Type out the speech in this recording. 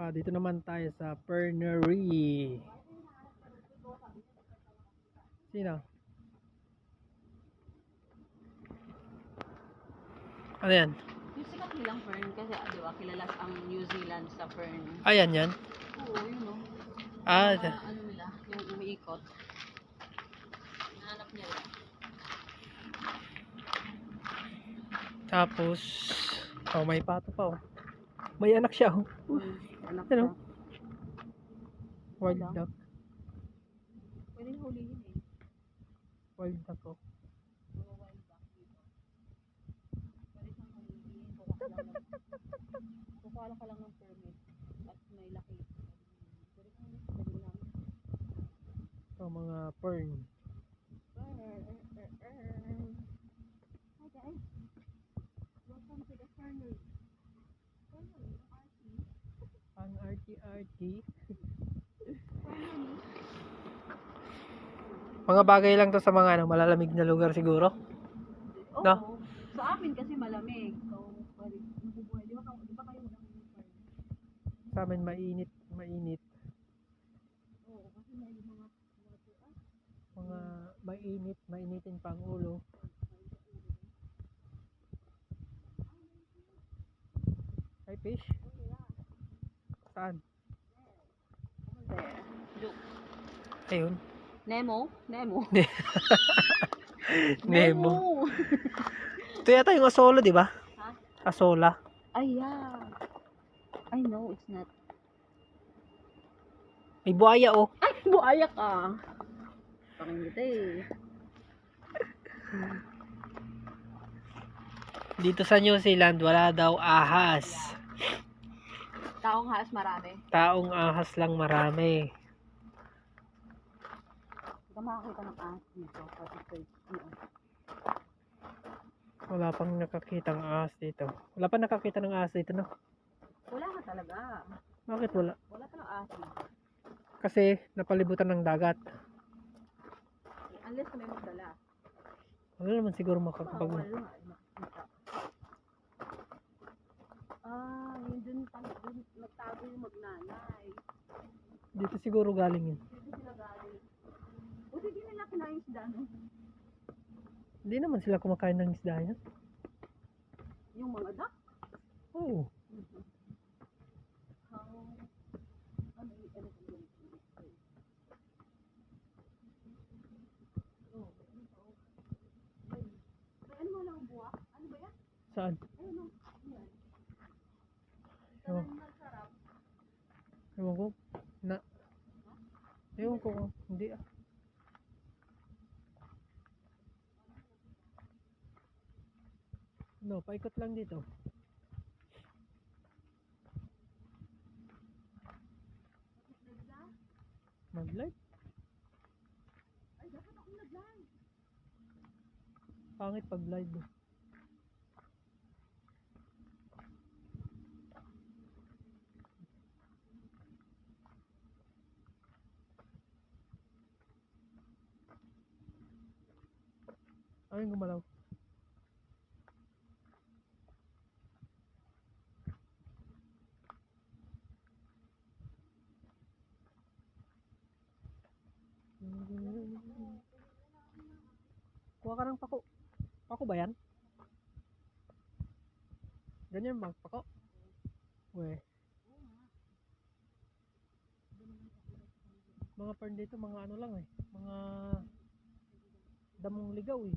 Ah, dito naman tayo sa Fernery. Sino? Ano yan? Yung sikat nilang fern kasi ah, di ba kilala ang New Zealand sa fern. Ayan yan. Oo, yun o. Ah, Mga ano nila, yung umiikot. Nahanap niya lang. tapos, oh, may pato pa oh. May anak siya oh. Hmm, anak Ano? siya. Wild Wala. duck. Pwede hulihin eh. Wild duck oh. Siyang hulihin. Kukuha ka lang ng, permit. At may laki. Pwede kang pwede lang. Ito mga fern. Hi guys. Arty-arty. Mga bagay lang to sa mga ano, malalamig na lugar siguro. Oo. No? Sa amin kasi malamig. So, pwede, nabubuhay. Di ba, di ba kayo nag-fern? Sa amin mainit, mainit. Oo, kasi may mga mga. Mga mainit, mainitin pa ang ulo. Hi fish. Saan? Ayun. Nemo? Nemo? Nemo. Ito yata yung asolo, di ba? Ha? Asola. Ay, yeah. I know, it's not. May buhaya oh. Ay, buaya ka. Pakingita eh. Dito sa New Zealand, wala daw ahas. Taong haas marami. Taong ahas lang marami. Ka makakita ng ahas dito. Kasi wait, ano. Wala pang nakakitang ahas dito. Wala pa nakakita ng ahas dito, no? Wala ka talaga. Bakit wala? Wala ng ahas dito. Kasi napalibutan ng dagat. Unless na may magdala. Wala naman siguro makakapag... wala. makikita. Ah, yun dun, pang- dun nagtago yung magnanay. Dito siguro galing yun. Dito sila galing. Buti di nila kinain isda, no? Hindi naman sila kumakain ng isda yan. Yung mga duck. Oo. Ano ano? Oh? Saan? Ewan, ewan ko. Na. Ewan ko. Hindi ah. No, paikot lang dito. Mag-live? Ay, dapat ako nag-live. Pangit pag live. eh. Ayun gumalaw. Kuha ka ng pako. Pako ba yan? Ganyan ba? Pako? We. Mga fern dito, mga ano lang eh. Mga damong ligaw eh.